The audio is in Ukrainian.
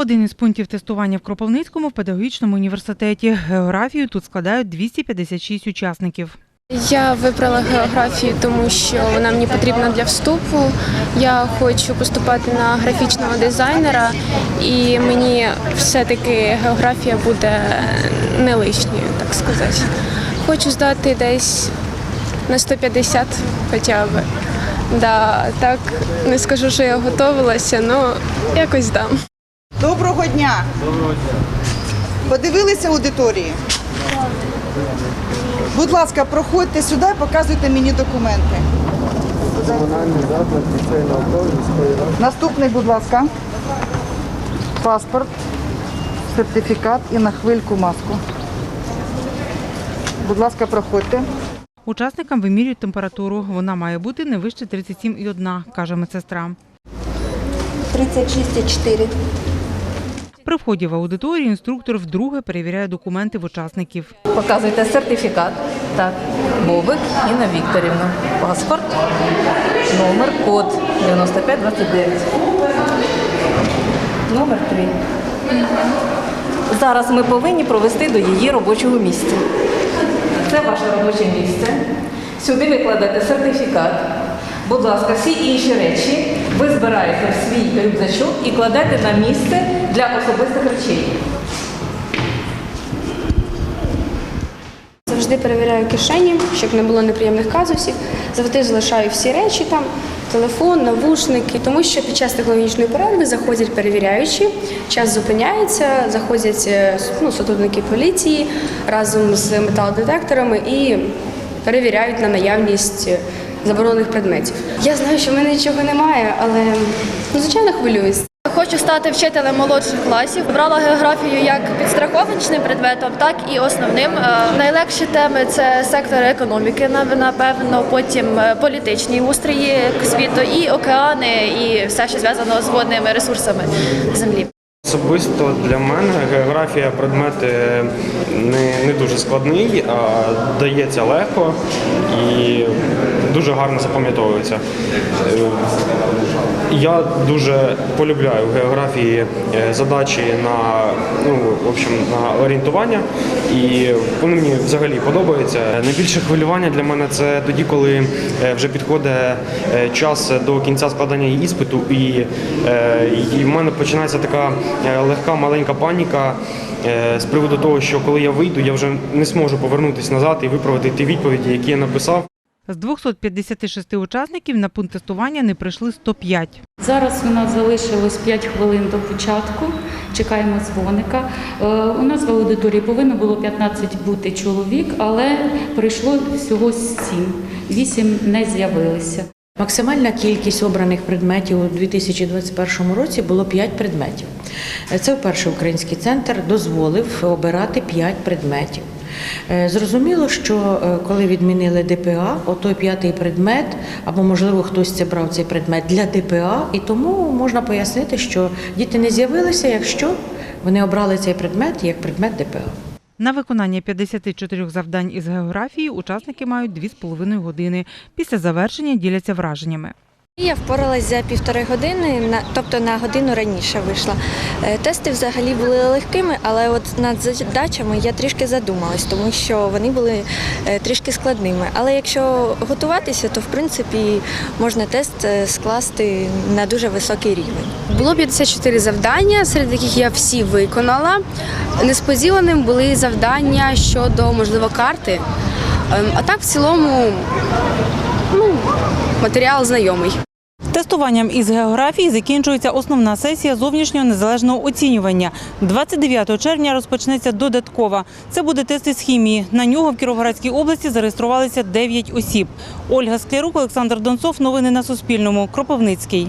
Один із пунктів тестування в Кропивницькому в педагогічному університеті. Географію тут складають 256 учасників. Я вибрала географію, тому що вона мені потрібна для вступу. Я хочу поступати на графічного дизайнера, і мені все-таки географія буде не лишньою, так сказати. Хочу здати десь на 150 хоча б. Да, так не скажу, що я готувалася, але якось дам. Доброго дня. Подивилися аудиторії? Будь ласка, проходьте сюди, показуйте мені документи. Наступний, будь ласка. Паспорт, сертифікат і на хвильку маску. Будь ласка, проходьте. Учасникам вимірюють температуру. Вона має бути не вище 37,1, каже медсестра. 36,4. При вході в аудиторію інструктор вдруге перевіряє документи в учасників. Показуйте сертифікат. Так, Бобик Інна Вікторівна. Паспорт, номер, код 9529. Номер 3. Зараз ми повинні провести до її робочого місця. Це ваше робоче місце. Сюди ви кладете сертифікат. Будь ласка, всі інші речі ви збираєте в свій рюкзачок і кладете на місце для особистих речей. Завжди перевіряю кишені, щоб не було неприємних казусів. Завжди залишаю всі речі там, телефон, навушники, тому що під час технологічної перерви заходять перевіряючі, час зупиняється, заходять е, ну, сотрудники поліції разом з металодетекторами і перевіряють на наявність е, заборонених предметів. Я знаю, що в мене нічого немає, але ну, звичайно хвилююсь. Хочу стати вчителем молодших класів. Брала географію як підстраховочним предметом, так і основним. Е, Найлегші теми це сектор економіки, напевно, потім е, політичні устрої світу, і океани, і все, що зв'язано з водними ресурсами землі. Особисто для мене географія предмет е, не, не дуже складний, а дається легко і дуже гарно запам'ятовується. Я дуже полюбляю в географії е, задачі на, ну, в общем, на орієнтування, і вони мені взагалі подобаються. Найбільше хвилювання для мене це тоді, коли е, вже підходить е, час до кінця складання іспиту, і, і в мене починається така легка маленька паніка з приводу того, що коли я вийду, я вже не зможу повернутися назад і виправити ті відповіді, які я написав. З 256 учасників на пункт тестування не прийшли 105. Зараз у нас залишилось 5 хвилин до початку. Чекаємо дзвоника. Е, У нас в аудиторії повинно було 15 бути чоловік, але прийшло всього 7. 8 не з'явилися. Максимальна кількість обраних предметів у 2021 році було 5 предметів. Це вперше український центр дозволив обирати 5 предметів. Е, Зрозуміло, що е, коли відмінили ДПА, отой п'ятий предмет, або можливо хтось це брав цей предмет для ДПА, і тому можна пояснити, що діти не з'явилися, якщо вони обрали цей предмет як предмет ДПА. На виконання 54 завдань із географії учасники мають 2,5 години. Після завершення діляться враженнями. Я впоралась за півтори години, тобто на годину раніше вийшла. Е, Тести взагалі були легкими, але от над задачами я трішки задумалась, тому що вони були е, трішки складними. Але якщо готуватися, то в принципі можна тест е, скласти на дуже високий рівень. Було 54 завдання, серед яких я всі виконала. Несподіваним були завдання щодо, можливо, карти. Ем, А так, в цілому, ну, матеріал знайомий. Тестуванням із географії закінчується основна сесія зовнішнього незалежного оцінювання. 29 червня розпочнеться додаткова. Це буде тест із хімії. На нього в Кіровоградській області зареєструвалися 9 осіб. Ольга Склярук, Олександр Донцов. Новини на Суспільному. Кропивницький.